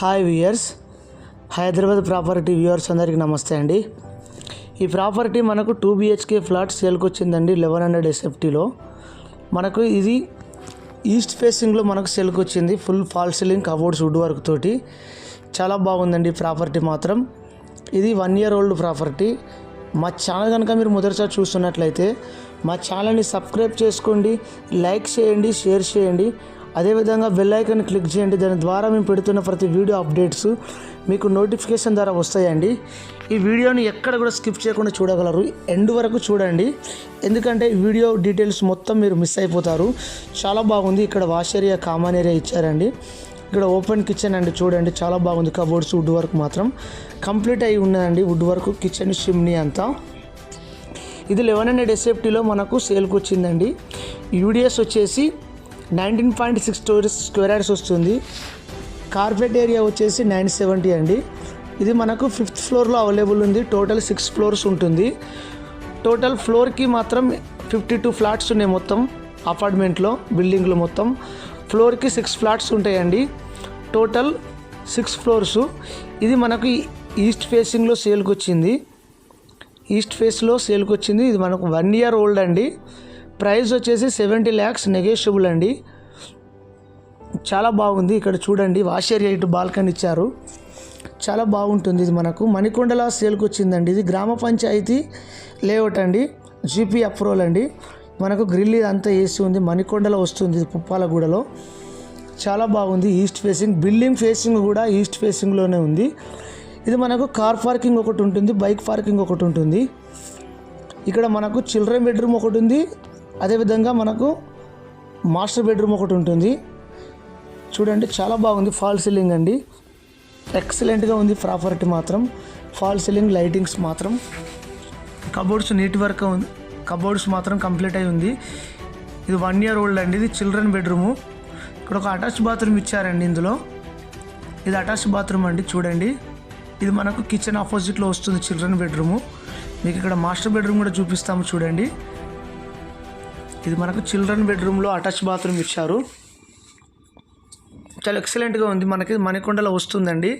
Hi viewers. Hyderabad property viewers అందరికీ నమస్తే అండి. ఈ ప్రాపర్టీ మనకు టూ బిహెచ్కే ఫ్లాట్ సేల్కి వచ్చిందండి లెవెన్ హండ్రెడ్ ఎస్ఎఫ్టీలో. మనకు ఇది ఈస్ట్ ఫేసింగ్లో మనకు సేల్కి వచ్చింది. Full fall ceiling cupboards wood work తోటి. చాలా బాగుందండి ప్రాపర్టీ మాత్రం. ఇది వన్ ఇయర్ ఓల్డ్ ప్రాపర్టీ. మా ఛానల్ కనుక మీరు మొదటిసారి చూస్తున్నట్లయితే మా ఛానల్ని సబ్స్క్రైబ్ చేసుకోండి లైక్ చేయండి షేర్ చేయండి. అదేవిధంగా బెల్ ఐకన్ క్లిక్ చేయండి. దాని ద్వారా మేము పెడుతున్న ప్రతి వీడియో అప్డేట్స్ మీకు నోటిఫికేషన్ ద్వారా వస్తాయండి. ఈ వీడియోని ఎక్కడ కూడా స్కిప్ చేయకుండా చూడగలరు. ఎండ్ వరకు చూడండి. ఎందుకంటే వీడియో డీటెయిల్స్ మొత్తం మీరు మిస్ అయిపోతారు. చాలా బాగుంది. ఇక్కడ వాష్ ఏరియా కామన్ ఏరియా ఇచ్చారండి. ఇక్కడ ఓపెన్ కిచెన్ అండి చూడండి. చాలా బాగుంది. కబోర్డ్స్ వుడ్ వర్క్ మాత్రం కంప్లీట్ అయి ఉన్నదండి. వుడ్ వర్క్ కిచెన్ షిమ్నీ అంతా. ఇది లెవెన్ హండ్రెడ్ ఎస్ఎఫ్టీలో మనకు సేల్కి వచ్చిందండి యూడిఎస్ వచ్చేసి nineteen point six stories square yards వస్తుంది. కార్పెట్ ఏరియా వచ్చేసి నైన్ సెవెంటీ అండి. ఇది మనకు ఫిఫ్త్ ఫ్లోర్లో అవైలబుల్ ఉంది. టోటల్ సిక్స్ ఫ్లోర్స్ ఉంటుంది. టోటల్ ఫ్లోర్కి మాత్రం ఫిఫ్టీ టూ ఫ్లాట్స్ ఉన్నాయి మొత్తం అపార్ట్మెంట్లో బిల్డింగ్లో మొత్తం. ఫ్లోర్కి సిక్స్ ఫ్లాట్స్ ఉంటాయండి. Total six floors. ఇది మనకు ఈస్ట్ ఫేసింగ్లో సేల్కి వచ్చింది. ఈస్ట్ ఫేస్లో సేల్కి వచ్చింది. ఇది మనకు వన్ ఇయర్ ఓల్డ్ అండి. ప్రైస్ వచ్చేసి సెవెంటీ ల్యాక్స్ నెగోషియబుల్ అండి. చాలా బాగుంది. ఇక్కడ చూడండి వాష్ ఏరియా ఇటు బాల్కనీ ఇచ్చారు. చాలా బాగుంటుంది ఇది మనకు. మణికొండల సేల్కి వచ్చిందండి. ఇది గ్రామ పంచాయతీ లేఅవుట్ అండి. జీపీ అప్రూవల్ అండి. మనకు గ్రిల్ అంతా వేసి ఉంది. మణికొండలో వస్తుంది ఇది పుప్పాలగూడలో. చాలా బాగుంది. ఈస్ట్ ఫేసింగ్ బిల్డింగ్ ఫేసింగ్ కూడా ఈస్ట్ ఫేసింగ్లోనే ఉంది. ఇది మనకు కార్ పార్కింగ్ ఒకటి ఉంటుంది బైక్ పార్కింగ్ ఒకటి ఉంటుంది. ఇక్కడ మనకు చిల్డ్రన్ బెడ్రూమ్ ఒకటి ఉంది. అదేవిధంగా మనకు మాస్టర్ బెడ్రూమ్ ఒకటి ఉంటుంది. చూడండి చాలా బాగుంది. ఫాల్ సీలింగ్ అండి. ఎక్సలెంట్గా ఉంది ప్రాపర్టీ మాత్రం. ఫాల్ సీలింగ్ లైటింగ్స్ మాత్రం. కబోర్డ్స్ నీట్ వర్క్ ఉంది. కబోర్డ్స్ మాత్రం కంప్లీట్ అయి ఉంది. ఇది వన్ ఇయర్ ఓల్డ్ అండి. ఇది చిల్డ్రన్ బెడ్రూము ఇక్కడ ఒక అటాచ్ బాత్రూమ్ ఇచ్చారండి ఇందులో. ఇది అటాచ్ బాత్రూమ్ అండి చూడండి. ఇది మనకు కిచెన్ ఆపోజిట్లో వస్తుంది చిల్డ్రన్ బెడ్రూము మీకు ఇక్కడ మాస్టర్ బెడ్రూమ్ కూడా చూపిస్తాము చూడండి. ఇది మనకు చిల్డ్రన్ బెడ్రూమ్లో అటాచ్ బాత్రూమ్ ఇచ్చారు. చాలా ఎక్సలెంట్గా ఉంది మనకి. మణికొండలో వస్తుందండి.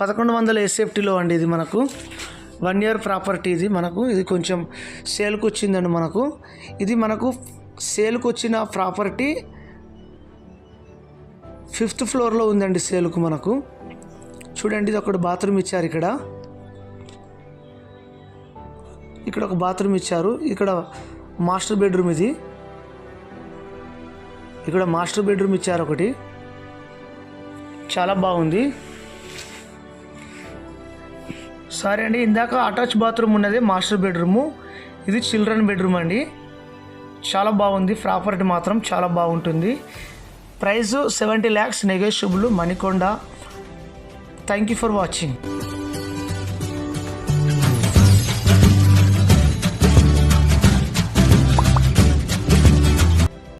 పదకొండు వందల ఎస్ఎఫ్టీలో అండి ఇది మనకు. వన్ ఇయర్ ప్రాపర్టీ ఇది మనకు. ఇది కొంచెం సేల్కి వచ్చిందండి మనకు. ఇది మనకు సేల్కి వచ్చిన ప్రాపర్టీ ఫిఫ్త్ ఫ్లోర్లో ఉందండి సేల్కు మనకు. చూడండి ఇది ఒకటి బాత్రూమ్ ఇచ్చారు ఇక్కడ. ఇక్కడ ఒక బాత్రూమ్ ఇచ్చారు. ఇక్కడ మాస్టర్ బెడ్రూమ్ ఇది. ఇక్కడ మాస్టర్ బెడ్రూమ్ ఇచ్చారు ఒకటి. చాలా బాగుంది. సరే అండి ఇందాక అటాచ్ బాత్రూమ్ ఉన్నది మాస్టర్ బెడ్రూము. ఇది చిల్డ్రన్ బెడ్రూమ్ అండి. చాలా బాగుంది ప్రాపర్టీ మాత్రం చాలా బాగుంటుంది. Price seventy lakhs negotiable Manikonda. Thank you for watching